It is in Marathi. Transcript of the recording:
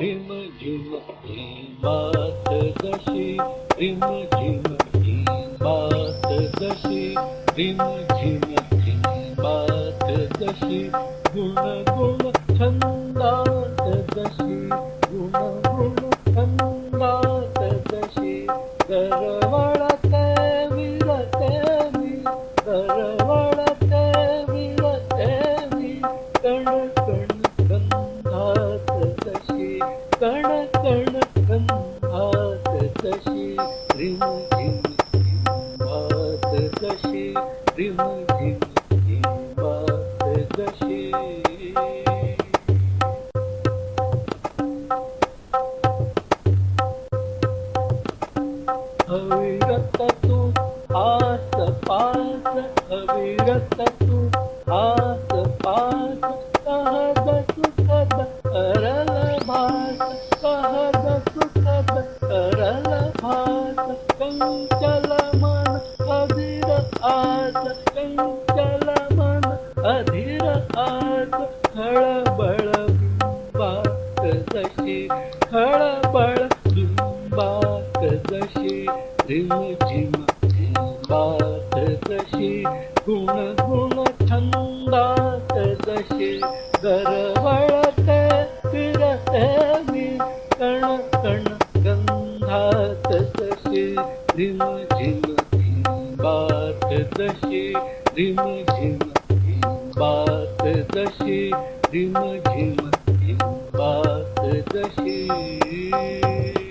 रिम झिम हिमात जशी रिम झिम हिमात जशी रिम झिम हिमात जशी गुण गुण छंदात जशी गुण गुण छंदात जशी दरवळते रिम झिम हिमात जशी रिम झिम हिमात जशी अविरत तू आस पास तू आस पास कहद सुखद भास कहद आज आस मन अधीर आज खळबळ बिंबात जशी खळबळ बिंबात जशी रिम झिम झिंबात जशी गुण गुण छंदात जशी गरवळते फिरते मी कण कण गंधात जशी रिम बात दशे रिम झिम बात दशे रिम झिम बात दशे।